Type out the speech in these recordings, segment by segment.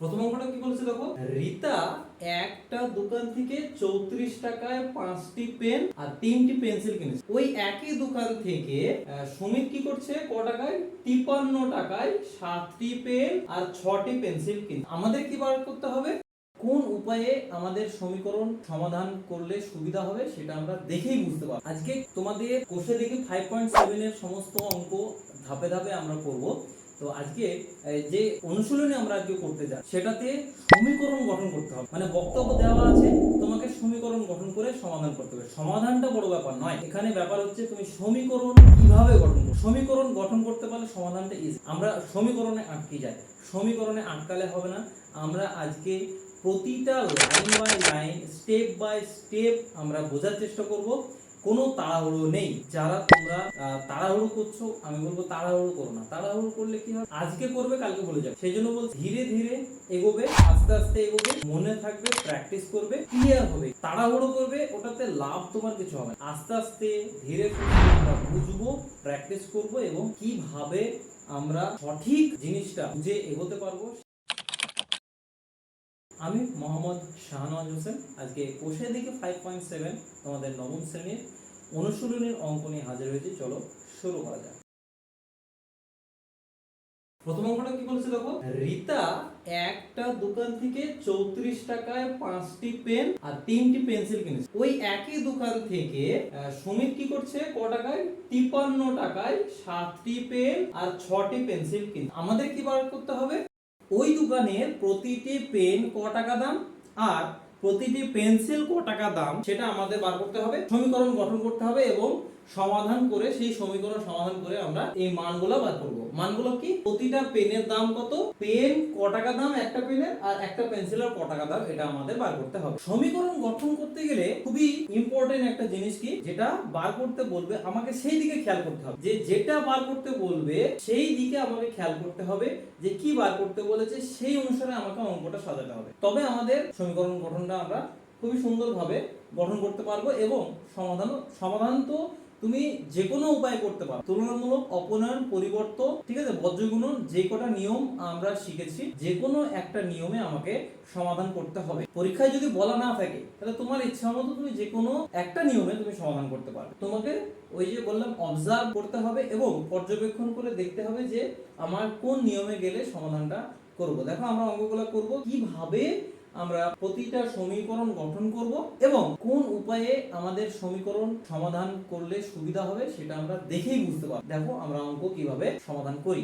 প্রথম অঙ্কটা কি বলেছে দেখো? রিতা একটা দোকান থেকে চৌত্রিশ টাকায় পাঁচটি পেন আর তিনটি পেন্সিল কিনেছে। ওই একই দোকান থেকে সুমিত কি করছে? ক টাকায়? তিপান্ন টাকায় সাতটি পেন আর ছটি পেন্সিল কিনছে আমাদের কি বার করতে হবে? কোন উপায়ে আমাদের সমীকরণ সমাধান করলে সুবিধা হবে সেটা আমরা দেখেই বুঝতে পারব। আজকে তোমাদের কোষে দেখি ফাইভ পয়েন্ট সেভেনের সমস্ত অঙ্ক ধাপে ধাপে আমরা করব। তো আজকে যে অনুশীলনী আমরা আজকে করতে যাই সেটাতে সমীকরণ গঠন করতে হবে। মানে বক্তব্য দেওয়া আছে, তোমাকে সমীকরণ গঠন করে সমাধান করতে হবে। সমাধানটা বড় ব্যাপার নয়। এখানে ব্যাপার হচ্ছে, তুমি সমীকরণ কীভাবে গঠন করো? সমীকরণ গঠন করতে পারলে সমাধানটা ইজি আমরা সমীকরণে আটকে যাই। সমীকরণে আটকালে হবে না। আমরা আজকে প্রতিটা line by line step by step আমরা বোঝার চেষ্টা করব। কোনো তাড়াহুড়ো নেই। যারা তোমরা তাড়াহুড়ো করছ, আমি বলব তাড়াহুড়ো করো না। তাড়াহুড়ো করলে কি হয়? আজকে করবে, কালকে ভুলে যাবে। সেই জন্য বলছি, ধীরে ধীরে এগোবে, আস্তে আস্তে এগোবে, মনে থাকবে প্র্যাকটিস করবে ক্লিয়ার হবে। তাড়াহুড়ো করবে, ওটাতে লাভ তোমার কিছু হবে। আস্তে আস্তে ধীরে আমরা বুঝব প্র্যাকটিস করব এবং কীভাবে আমরা সঠিক জিনিসটা বুঝে এগোতে পারব। আমি মোহাম্মদ শাহনওয়াজ হোসেন। আজকে কোষের দিকে ফাইভ পয়েন্ট সেভেন তোমাদের নবম শ্রেণির অনুশীলনীর অঙ্ক নিয়ে হাজির হয়েছি, চলো শুরু করা যাক। প্রথম অঙ্কটা কি বলছে দেখো? রিতা একটা দোকান থেকে চৌত্রিশ টাকায় পাঁচটি পেন আর তিনটি পেন্সিল কিনেছে। ওই একই দোকান থেকে সুমিত কি করছে? ক টাকায়? তিপান্ন টাকায় সাতটি পেন আর ছটি পেন্সিল কিনে আমাদের কি বার করতে হবে? ওই দোকানের প্রতিটি পেন ক টাকা দাম? আর প্রতিটি পেন্সিল ক টাকা দাম, সেটা আমাদের বার করতে হবে, সমীকরণ গঠন করতে হবে এবং সমাধান করে, সেই সমীকরণ সমাধান করে আমরা এই মানগুলো বার করব। মানগুলো কি? প্রতিটা পেনের দাম কত? পেন ক টাকা দাম? একটা পেনের আর একটা পেন্সিলের ক টাকা দাম? এটা আমাদের বার করতে হবে। সমীকরণ গঠন করতে গেলে খুবই ইম্পর্টেন্ট একটা জিনিস কি? যেটা বার করতে বলবে, আমাকে সেই দিকে খেয়াল করতে হবে। যে যেটা বার করতে বলবে, সেই দিকে আমাকে খেয়াল করতে হবে যে কি বার করতে বলেছে, সেই অনুসারে আমাকে অঙ্কটা সাজাতে হবে। তবে আমাদের সমীকরণ গঠনটা আমরা খুবই সুন্দরভাবে গঠন করতে পারব এবং সমাধান সমাধান তো তুমি যে কোনো উপায় করতে পারো। তুলনামূলক, অপনয়ন, পরিবর্তন, ঠিক আছে? বজ্রগুণন, যে কটা নিয়ম আমরা শিখেছি যে কোনো একটা নিয়মে আমাকে সমাধান করতে হবে। পরীক্ষায় যদি বলা না থাকে, তাহলে তোমার ইচ্ছা মতো তুমি যে কোনো একটা নিয়মে তুমি সমাধান করতে পারো। তোমাকে ওই যে বললাম অবজার্ভ করতে হবে এবং পর্যবেক্ষণ করে দেখতে হবে যে আমার কোন নিয়মে গেলে সমাধানটা করব। দেখো, আমরা অঙ্কগুলো করব। কীভাবে আমরা প্রতিটা সমীকরণ গঠন করব এবং কোন উপায়ে আমাদের সমীকরণ সমাধান করলে সুবিধা হবে সেটা আমরা দেখেই বুঝতে পারব। দেখো আমরা অঙ্ক কীভাবে সমাধান করি।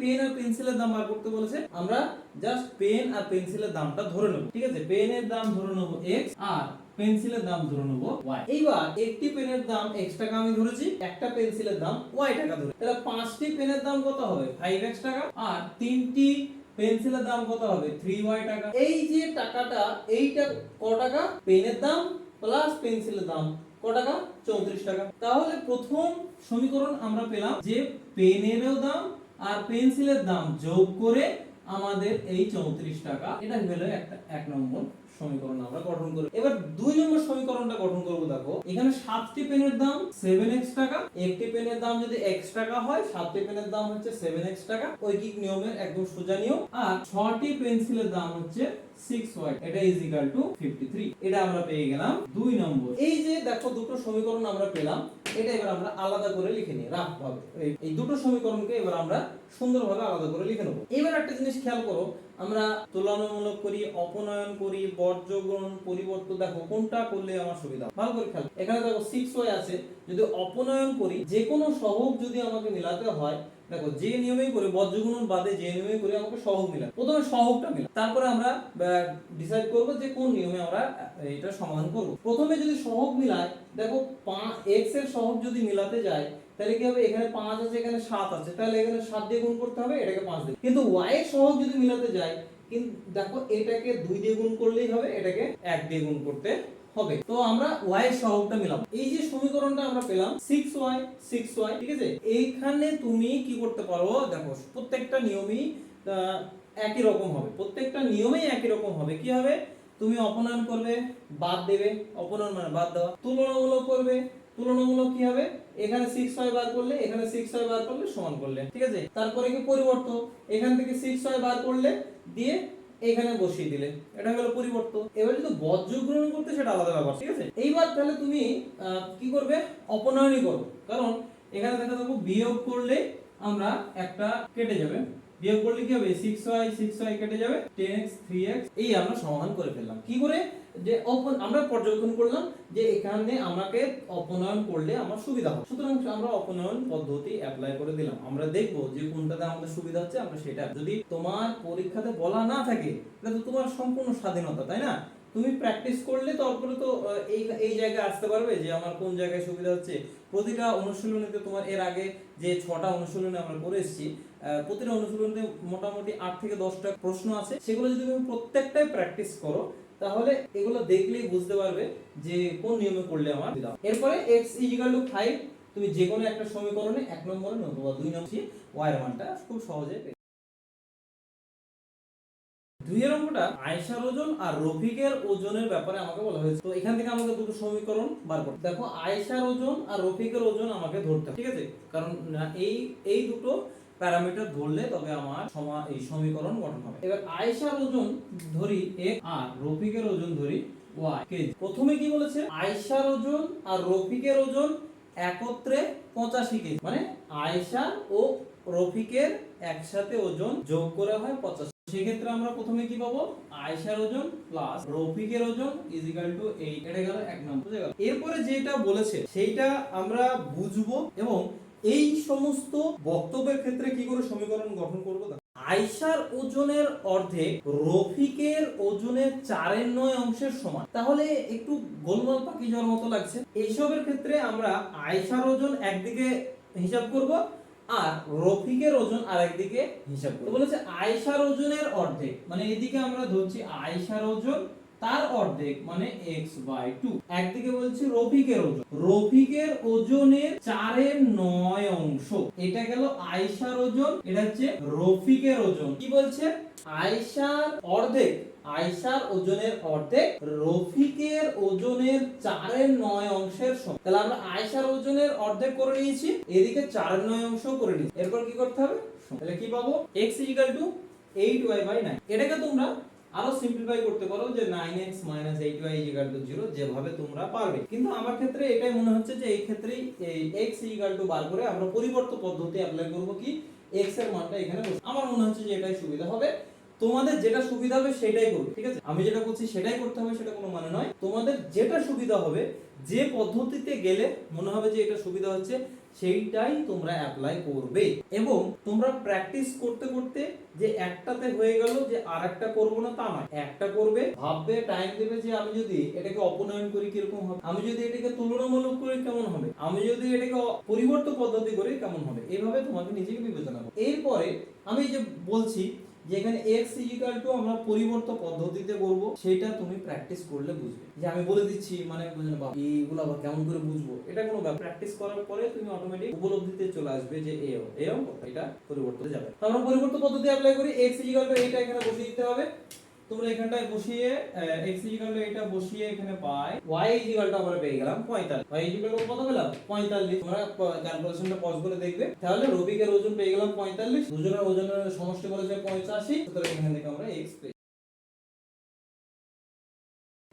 পেন আর পেন্সিলের দাম বার করতে বলেছে। আমরা জাস্ট পেন আর পেন্সিলের দামটা ধরে নেব, ঠিক আছে? পেনের দাম ধরে নেব এক্স আর পেন্সিলের দাম ধরে নেব ওয়াই এইবার একটি পেনের দাম এক্স টাকা আমি ধরেছি, একটা পেন্সিলের দাম ওয়াই টাকা ধরে। তাহলে পাঁচটি পেনের দাম কত হবে? ফাইভ এক্স টাকা। আর তিনটি পেন্সিলের দাম কত হবে? থ্রি ওয়াই টাকা। এই যে টাকাটা, এইটা ক টাকা? পেনের দাম প্লাস পেন্সিলের দাম। ক টাকা? চৌত্রিশ টাকা। তাহলে প্রথম সমীকরণ আমরা পেলাম যে পেনেরও দাম আর পেন্সিলের দাম যোগ করে আমাদের এই চৌত্রিশ টাকা। এটা হলো একটা, এক নম্বর। সমীকরণ আমরা গঠন করব। এবার দুই নম্বর সমীকরণটা গঠন করব দেখো। এখানে সাতটি পেনের দাম সেভেন এক্স টাকা। একটি পেনের দাম যদি এক্স টাকা হয়, সাতটি পেনের দাম হচ্ছে সেভেন এক্স টাকা। ঐকিক নিয়মের একদম সোজা নিয়ম। আর ছটি পেন্সিলের দাম হচ্ছে সিক্স ওয়াই এটা আমরা পেয়ে গেলাম দুই নম্বর। এই যে দেখো দুটো সমীকরণ আমরা পেলাম, এটা এবার আলাদা করে লিখে নিই দুটো সমীকরণকে এবার আমরা সুন্দরভাবে আলাদা করে লিখে নেব। এবার একটা জিনিস খেয়াল করো, আমরা তুলনামূলক করি, অপনয়ন করি বর্জগুণ পরিবর্তন, দেখো কোনটা করলে আমার সুবিধা ভালো করে খেয়াল। এখানে দেখো সিক্স ওয়াই আছে, যদি অপনয়ন করি যে কোনো সহগ যদি আমাকে মিলাতে হয় দেখো, যে নিয়মেই করে, বজ্রগুণন বাদে যে নিয়মেই করে, আমাকে সহগ মিলাতে। প্রথমে সহগটা মিলা তারপরে আমরা ডিসাইড করব যে কোন নিয়মে আমরা এটা সমাধান করব। প্রথমে যদি সহগ মিলাই দেখো পাঁচ এক্সের সহগ যদি মিলাতে যায়, তাহলে কি হবে? এখানে পাঁচ আছে, এখানে সাত আছে। তাহলে এখানে সাত দিয়ে গুণ করতে হবে, এটাকে পাঁচ দিয়ে। কিন্তু ওয়াই এর সহগ যদি মিলাতে যায়, কিন্তু দেখো, এটাকে দুই দিয়ে গুণ করলেই হবে, এটাকে এক দিয়ে গুণ করতে হবে। তো আমরা y এর সহগটা মিলাম এই যে সমীকরণটা আমরা পেলাম 6y 6y ঠিক আছে? এইখানে তুমি কি করতে পারো? দেখো, প্রত্যেকটা নিয়মই একই রকম হবে। প্রত্যেকটা নিয়মেই একই রকম হবে। কি হবে? তুমি অপনয়ন করবে, বাদ দেবে। অপনয়ন মানে বাদ দেওয়া। তুলনামূলক করবে। তুলনামূলক কি হবে? এখানে সিক্স ছয় বার করলে, এখানে সিক্স ছয় বার করলে সমান করলে, ঠিক আছে? তারপরে কি পরিবর্তন? এখান থেকে সিক্স ছয় বার করলে, দিয়ে এখানে বসিয়ে দিলে। এটা হলো পরিবর্তন। এবার যদি বজ্র গ্রহণ করতে, সেটা আলাদা ব্যাপার, ঠিক আছে? এইবার তাহলে তুমি কি করবে? অপনয়নই করো। কারণ এখানে দেখা যাব বিয়োগ করলে আমরা একটা কেটে যাবে। বিয়োগ করলে কি হবে? সিক্স ওয়াই সিক্স ওয়াই কেটে যাবে। টেন এক্স থ্রি এক্স এই আমরা সমাধান করে ফেললাম। কি করে? যে আমরা পর্যবেক্ষণ করলাম যে এখানে আমাকে অপনয়ন করলে আমার সুবিধা হবে। সুতরাং আমরা অপনয়ন পদ্ধতি অ্যাপ্লাই করে দিলাম। আমরা দেখব যে কোনটাতে আমাদের সুবিধা হচ্ছে, আমরা সেটা যদি তোমার পরীক্ষাতে বলা না থাকে, তাহলে তো তোমার সম্পূর্ণ স্বাধীনতা, তাই না? তুমি প্র্যাকটিস করলে তারপরে তো এই এই জায়গায় আসতে পারবে যে আমার কোন জায়গায় সুবিধা হচ্ছে। প্রতিটা অনুশীলনীতে তোমার এর আগে যে ছটা অনুশীলনী আমরা করে এসেছি প্রতিটা অনুশীলনীতে মোটামুটি আট থেকে দশটা প্রশ্ন আছে। সেগুলো যদি তুমি প্রত্যেকটাই প্র্যাকটিস করো তাহলে এগুলো দেখলেই বুঝতে পারবে যে কোন নিয়মে করলে আমার হবে। এরপরে x ইজিক্যাল টু 5 তুমি যে কোনো একটা সমীকরণে এক নম্বরে নতুবা দুই নম্বরে এর মানটা খুব সহজে দুইয়ের অঙ্কটা আয়সার ওজন আর রফিকের ওজনের ব্যাপারে আমাকে বলা হয়েছে। তো এখান থেকে আমাকে দুটো সমীকরণ বার করতে দেখো আয়সার ওজন আর রফিকের ওজন আমাকে ধরতে ঠিক আছে? কারণ এই এই দুটো প্যারামিটার ধরলে তবে আমার সমা, এই সমীকরণ গঠন হবে। এবার আয়সার ওজন ধরি এক আর রফিকের ওজন ধরি ওয়াই। কেজি প্রথমে কি বলেছে? আয়সার ওজন আর রফিকের ওজন একত্রে পঁচাশি কেজি। মানে আয়সা ও রফিকের একসাথে ওজন যোগ করে হয় পঁচাশি। সেক্ষেত্রে আমরা প্রথমে কি পাবো? আয়সার ওজন প্লাস রফিকের ওজন ইজ ইকাল টু এইট এটা গেল এক নম্বর। এরপরে যেটা বলেছে, সেইটা আমরা বুঝব এবং এই সমস্ত বক্তব্যের ক্ষেত্রে কি করে সমীকরণ গঠন করব? দেখো। আয়সার ওজনের অর্ধেক রফিকের ওজনের চারের নয় অংশের সমান। তাহলে একটু গোলমাল পাখি যাওয়ার মতো লাগছে। এইসবের ক্ষেত্রে আমরা আয়সার ওজন একদিকে হিসাব করব আর রফিকের ওজন আরেকদিকে হিসাব করব। বলেছে আয়সার ওজনের অর্ধেক। মানে এদিকে আমরা ধরছি আয়সার ওজন তার অর্ধেক মানে x বাই টু একদিকে বলছি রফিকের ওজন। রফিকের ওজনের চারের নয় অংশ। এটা গেল আয়সার ওজন, এটা হচ্ছে রফিকের ওজন। কি বলছে? আয়সার অর্ধেক আয়সার ওজনের অর্ধেক রফিকের ওজনের চারের নয় অংশের সমান তাহলে আমরা আয়সার ওজনের অর্ধেক করে নিয়েছি, এদিকে চারের নয় অংশ করে নিয়েছি। এরপর কি করতে হবে? তাহলে কি পাবো? x equal to eight y by 9 এটাকে তোমরা আরও সিম্পলিফাই করতে পারো যে 9x 8y 0 যেভাবে তোমরা পারবে। কিন্তু আমার ক্ষেত্রে এটাই মনে হচ্ছে যে এই ক্ষেত্রে এই x বার করে আমরা পরিবর্ত পদ্ধতি অ্যাপ্লাই করব কি? x এর মানটা এখানে আমার মনে হচ্ছে যে এটাই সুবিধা হবে। তোমাদের যেটা সুবিধা হবে সেটাই করবে, ঠিক আছে? আমি যেটা করছি সেটাই করতে হবে, সেটা কোনো মানে নয়। তোমাদের যেটা সুবিধা হবে, যে পদ্ধতিতে গেলে মনে হবে যে এটা সুবিধা হচ্ছে, সেইটাই তোমরা অ্যাপ্লাই করবে। এবং তোমরা প্র্যাকটিস করতে করতে যে একটাতে হয়ে গেল যে আর একটা করব না, তা নয়। একটা করবে, ভাববে টাইম দেবে যে আমি যদি এটাকে অপনয়ন করি কীরকম হবে? আমি যদি এটাকে তুলনামূলক করি কেমন হবে? আমি যদি এটাকে পরিবর্তন পদ্ধতি করি কেমন হবে? এইভাবে তোমাকে নিজেকে বিবেচনা করো এরপরে আমি যে বলছি যে এক্স ইকুয়াল টু আমরা পরিবর্তন পদ্ধতিতে বলব, সেটা তুমি প্র্যাকটিস করলে বুঝবে। যে আমি বলে দিচ্ছি মানে বুঝলে বাবা এইগুলো আবার কেমন করে বুঝব? এটা কোনো ব্যাপার। প্র্যাকটিস করার পরে তুমি অটোমেটিক উপলব্ধিতে চলে আসবে যে এও এও এটা পরিবর্তন যাবে। আমরা পরিবর্তন পদ্ধতি অ্যাপ্লাই করি এক্স ইকুয়াল টু এটা এখানে বসিয়ে দিতে হবে। তোমরা এখানটায় বসিয়ে x এটা বসিয়ে এখানে পাই, y আমরা পেয়ে গেলাম 45 y কত পেলাম? 45 তোমরা ক্যালকুলেশনটা পজ করে দেখবে। তাহলে রবিকের ওজন পেয়ে গেলাম 45 দুজনের ওজনের সমষ্টি বলেছে 85 সুতরাং এখান থেকে আমরা x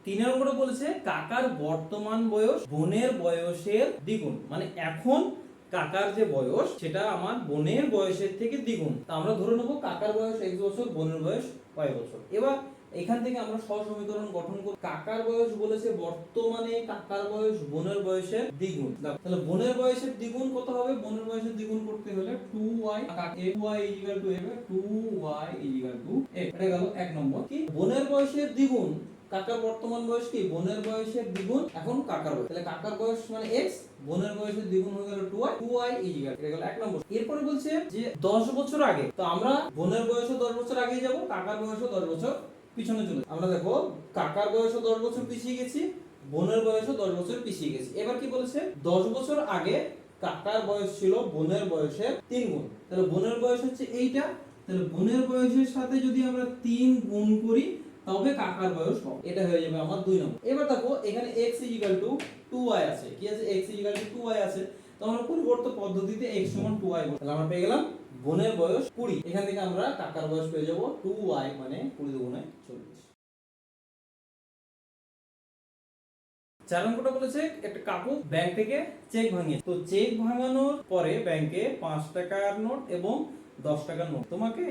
তিনের উপরে বলেছে কাকার বর্তমান বয়স বোনের বয়সের দ্বিগুণ। মানে এখন কাকার যে বয়স, সেটা আমার বোনের বয়সের থেকে দ্বিগুণ। তা আমরা ধরে নেব কাকার বয়স এক বছর, বোনের বয়স কয় বছর। এবার এখান থেকে আমরা সহসমীকরণ গঠন করব। কাকার বয়স বলেছে বর্তমানে কাকার বয়স বোনের বয়সের দ্বিগুণ। তাহলে বোনের বয়সের দ্বিগুণ কত হবে? বোনের বয়সের দ্বিগুণ করতে হলে 2y y ইকুয়াল টু হবে 2y a এটা গেল এক নম্বর। কি? বোনের বয়সের দ্বিগুণ কাকার বর্তমান বয়স কি? বোনের বয়সের দ্বিগুণ, এখন কাকার বয়স। তাহলে কাকার বয়স মানে x, বোনের বয়সের দ্বিগুণ হয়ে গেল 2y 2y ইকুয়াল এটা গেল এক নম্বর। এরপরে বলছে যে 10 বছর আগে, তো আমরা বোনের বয়সও 10 বছর আগে যাব, কাকার বয়সও 10 বছর পিছনে চলে আমরা দেখো, কাকার বয়সও 10 বছর পিছিয়ে গেছি, বোনের বয়সও 10 বছর পিছিয়ে গেছি। এবার কি বলেছে? 10 বছর আগে কাকার বয়স ছিল বোনের বয়সের 3 গুণ তাহলে বোনের বয়স হচ্ছে এইটা, তাহলে বোনের বয়সের সাথে যদি আমরা 3 গুণ করি তবে কাকার বয়স কম। এটা হয়ে যাবে আমার দুই নম্বর। এবার দেখো, এখানে x টু 2y আছে। কি আছে? x টু 2y আছে। তো আমরা পদ্ধতিতে x সমান 2y তাহলে আমরা পেয়ে গেলাম বোনের বয়স 20 এখান থেকে আমরা কাকার বয়স পেয়ে যাব 2y মানে 20 দুগুণে 40 চার অঙ্কটা বলেছে, একটা কাকু ব্যাংক থেকে চেক ভাঙিয়ে তো চেক ভাঙানোর পরে ব্যাংকে পাঁচ টাকার নোট এবং দশ টাকার নোট। তোমাকে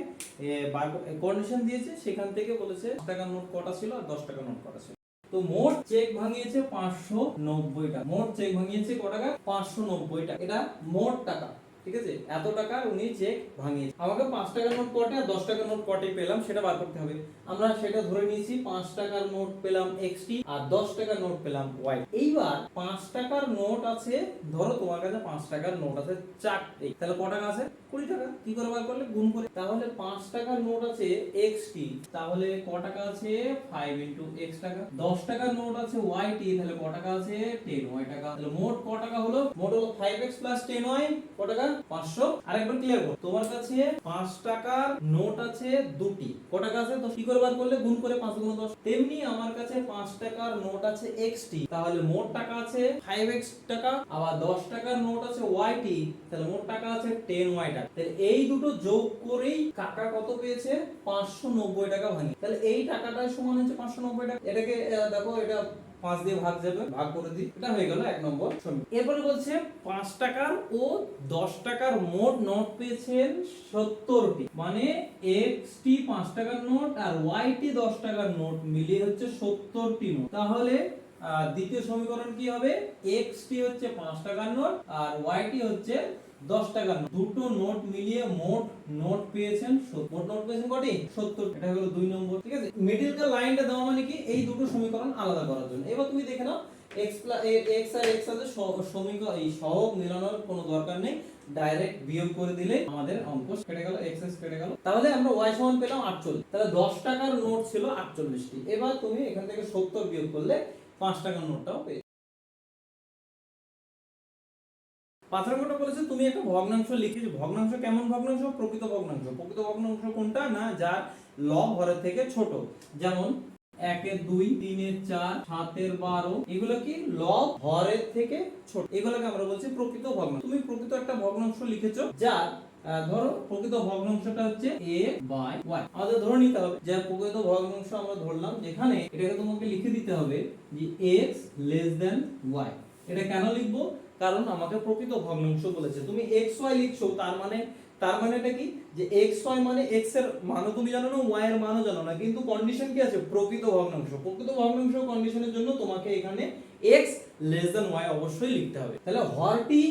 কন্ডিশন দিয়েছে, সেখান থেকে বলেছে টাকার নোট কটা ছিল আর দশ টাকার নোট কটা ছিল। তো মোট চেক ভাঙিয়েছে পাঁচশো নব্বই টাকা। মোট চেক ভাঙিয়েছে ক টাকা? পাঁচশো নব্বই টাকা। এটা মোট টাকা, ঠিক আছে? এত টাকা উনি চেক ভাঙিয়েছে। আমাকে পাঁচ টাকার নোট কটে আর দশ টাকার নোট কটে পেলাম, সেটা বার করতে হবে। আমরা সেটা ধরে নিয়েছি, পাঁচ টাকার নোট পেলাম এক্সটি আর দশ টাকার নোট পেলাম ওয়াই এইবার পাঁচ টাকার নোট আছে, ধরো তোমার কাছে পাঁচ টাকার নোট আছে চারটে। তাহলে ক টাকা আছে? কুড়ি টাকা। কি করে বার করলে? গুণ করে। তাহলে পাঁচ টাকার নোট আছে এক্সটি তাহলে ক টাকা আছে? ফাইভ ইন্টু এক্স টাকা। দশ টাকার নোট আছে ওয়াই টি। তাহলে ক টাকা আছে? টেন। ওয়াই টাকা। তাহলে মোট ক টাকা হলো? মোট হলো five x plus ten y. ক টাকা? পাঁচশো। আরেকবার ক্লিয়ার করো। তোমার কাছে পাঁচ টাকার নোট আছে দুটি। ক টাকা আছে? তো কি করে বার করলে? গুণ করে পাঁচ গুণ দশ। তেমনি আমার কাছে পাঁচ টাকার নোট আছে এক্সটি তাহলে মোট টাকা আছে ফাইভ এক্স টাকা। আবার দশ টাকার নোট আছে ওয়াই টি। তাহলে মোট টাকা আছে টেন ওয়াই টাকা। এই দুটো যোগ করেই কাকা কত পেয়েছে? পাঁচশো নব্বই টাকা ভাঙি। তাহলে এই টাকাটা সমান হচ্ছে পাঁচশো নব্বই টাকা। এটাকে দেখো, এটা পাঁচ দিয়ে ভাগ যাবে, ভাগ করে দিই। এটা হয়ে গেল এক নম্বর এরপরে বলছে, পাঁচ টাকার ও দশ টাকার মোট নোট পেয়েছেন সত্তরটি। মানে এক্স টি পাঁচ টাকার নোট আর ওয়াই টি দশ টাকার নোট মিলিয়ে হচ্ছে সত্তরটি নোট। তাহলে দ্বিতীয় সমীকরণ কি হবে? এক্স টি হচ্ছে পাঁচ টাকার নোট আর ওয়াই টি হচ্ছে দশ নোট। দুটো নোট মিলিয়ে মোট নোট পেয়েছেন। মোট নোট পেয়েছেন কটি? সত্তর। এটা হলো দুই নম্বর। ঠিক আছে? মিডিল কার লাইনটা দেওয়া মানে কি? এই দুটো সমীকরণ আলাদা করার জন্য। এবার তুমি দেখে নাও এই কোনো দরকার নেই। ডাইরেক্ট বিয়োগ করে দিলে আমাদের অঙ্ক কেটে গেল এক্স কেটে তাহলে আমরা ওয়াই পেলাম আটচল্লিশ। তাহলে দশ টাকার নোট ছিল আটচল্লিশটি। এবার তুমি এখান থেকে সত্তর বিয়োগ করলে পাঁচ টাকার নোটটাও পেয়ে পাঁচ নম্বরটা বলেছে, তুমি একটা ভগ্নাংশ লিখেছো। ভগ্নাংশ কেমন ভগ্নাংশ? প্রকৃত ভগ্নাংশ। প্রকৃত ভগ্নাংশ কোনটা? না, যার লব হরের থেকে ছোট। যেমন একের দুই, তিনের চার, সাতের বারো, এগুলো কি? লব হরের থেকে ছোট। এগুলোকে আমরা বলছি প্রকৃত ভগ্নাংশ। তুমি প্রকৃত একটা ভগ্নাংশ লিখেছো, যার ধরো প্রকৃত ভগ্নাংশটা হচ্ছে a বাই y আমাদের ধরে নিতে হবে যে প্রকৃত ভগ্নাংশ আমরা ধরলাম, যেখানে এটাকে তোমাকে লিখে দিতে হবে যে x লেস দেন y এটা কেন লিখব? কারণ আমাকে প্রকৃত ভগ্নাংশ বলেছে। তুমি এক্স ওয়াই লিখছো, তার মানে তার মানে এটা কি? যে এক্স ওয়াই মানে এক্সের মানও তুমি জানো না, y এর মানও জানো না, কিন্তু কন্ডিশন কি আছে? প্রকৃত ভগ্নাংশ। প্রকৃত ভগ্নাংশ কন্ডিশনের জন্য তোমাকে এখানে এক্স লেস দেন ওয়াই অবশ্যই লিখতে হবে। তাহলে হরটি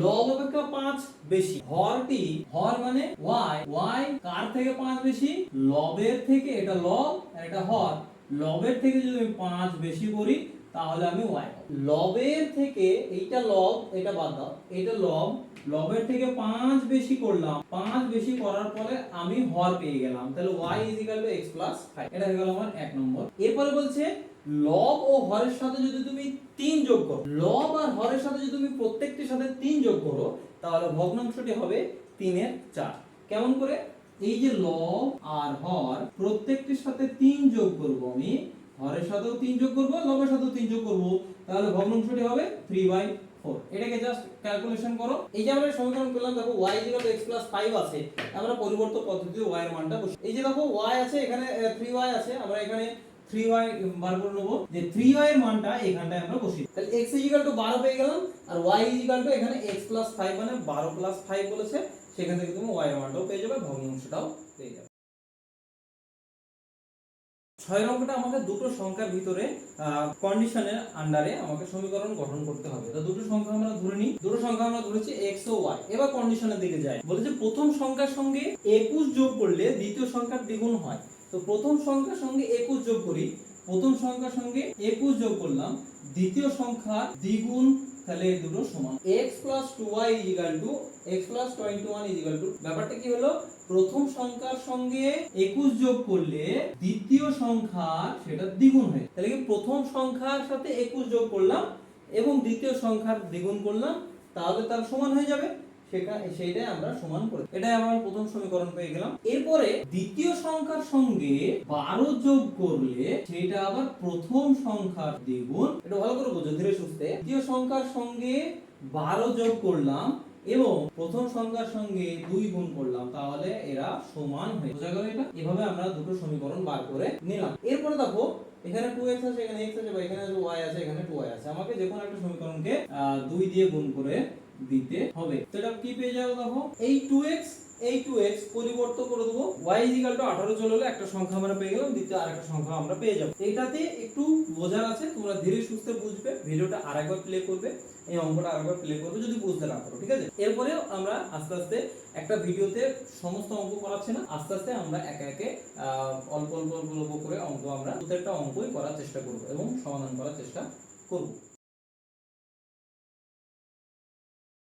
লব অপেক্ষা পাঁচ বেশি। হরটি, হর মানে ওয়াই ওয়াই কার থেকে পাঁচ বেশি? লবের থেকে, এটা লব আর এটা হর। লবের থেকে যদি আমি 5 বেশি করি তাহলে আমি ওয়াই। লবের থেকে এইটা লব, এটা বাদ দাও। এটা লব, লবের থেকে পাঁচ বেশি করলাম। পাঁচ বেশি করার পরে আমি হর পেয়ে গেলাম। তাহলে y x 5 এটা হয়ে গেল আমার এক নম্বর। এরপরে বলছে, লব ও হরের সাথে যদি তুমি তিন যোগ করো, লব আর হরের সাথে যদি তুমি প্রত্যেকটির সাথে তিন যোগ করো, তাহলে ভগ্নাংশটি হবে 3 এর 4 কেমন করে? এই যে লব আর হর প্রত্যেকটির সাথে তিন যোগ করব আমি হরের সাথেও তিন যোগ করব লবের সাথেও তিন যোগ করব। তাহলে ভগ্নাংশটি হবে 3 বাই 4 এটাকে জাস্ট ক্যালকুলেশন করো। এই যে আমরা সমীকরণ পেলাম দেখো y x 5 আছে। আমরা পরিবর্তন পদ্ধতিতে y এর মানটা বসি এই যে দেখো y আছে এখানে আহ, 3y আছে। আমরা এখানে 3y বার করে নেব। যে 3y এর মানটা এখানটায় আমরা বসি তাহলে x 12 পেয়ে গেলাম আর ওয়াই y এখানে x 5 মানে 12 5 বলেছে। সেখান থেকে তুমি y এর মানটাও পেয়ে যাবে ভগ্নাংশটাও পেয়ে যাবে। ছয় নম্বরটা আমাকে দুটো সংখ্যার ভিতরে কন্ডিশনের আন্ডারে আমাকে সমীকরণ গঠন করতে হবে। তো দুটো সংখ্যা আমরা ধরে নিই। দুটো সংখ্যা আমরা ধরেছি এক্স ও ওয়াই এবার কন্ডিশনের দিকে যাই। বলেছে প্রথম সংখ্যার সঙ্গে 21 যোগ করলে দ্বিতীয় সংখ্যার দ্বিগুণ হয়। তো প্রথম সংখ্যার সঙ্গে 21 যোগ করি। প্রথম সংখ্যার সঙ্গে 21 যোগ করলাম। দ্বিতীয় সংখ্যা দ্বিগুণ তাহলে এই দুটো সমান। x 2y x 21 ব্যাপারটা কি হলো? প্রথম সংখ্যার সঙ্গে 21 যোগ করলে দ্বিতীয় সংখ্যা সেটা দ্বিগুণ হয় তাহলে কি প্রথম সংখ্যার সাথে 21 যোগ করলাম এবং দ্বিতীয় সংখ্যার দ্বিগুণ করলাম, তাহলে তার সমান হয়ে যাবে। সেটা সেইটাই আমরা সমান করে এটাই আমরা প্রথম সমীকরণ পেয়ে গেলাম। এরপরে দ্বিতীয় সংখ্যার সঙ্গে বারো যোগ করলে সেটা আবার প্রথম সংখ্যার দ্বিগুণ। এটা ভালো করে বোঝো, ধীরে সুস্থে। দ্বিতীয় সংখ্যার সঙ্গে বারো যোগ করলাম এবং প্রথম সংখ্যার সঙ্গে দুই গুণ করলাম, তাহলে এরা সমান হয়ে বোঝা গেল এটা? এভাবে আমরা দুটো সমীকরণ বার করে নিলাম। এরপরে দেখো, এখানে টু 2x আছে, এখানে x আছে বা এখানে y আছে, এখানে 2y আছে। আমাকে যে কোনো একটা সমীকরণকে দুই দিয়ে গুণ করে দিতে হবে। তো এটা কি পেয়ে যাব দেখো? এই 2x এই 2x পরিবর্তন করে দেবো। y 18 চলে এলো একটা সংখ্যা আমরা পেয়ে গেলাম, দ্বিতীয় আরেকটা সংখ্যা আমরা পেয়ে যাব। এটাতে একটু বোঝার আছে, তোমরা ধীরে সুস্থে বুঝবে। ভিডিওটা আরেকবার প্লে করবে, এই অঙ্কটা আরেকবার প্লে করবে, যদি বুঝতে না পারো, ঠিক আছে? এরপরেও আমরা আস্তে আস্তে একটা ভিডিওতে সমস্ত অঙ্ক করাচ্ছি না, আস্তে আস্তে আমরা একে একে অল্প অল্প অল্প অল্প করে অঙ্ক আমরা প্রত্যেকটা অঙ্কই করার চেষ্টা করব এবং সমাধান করার চেষ্টা করব।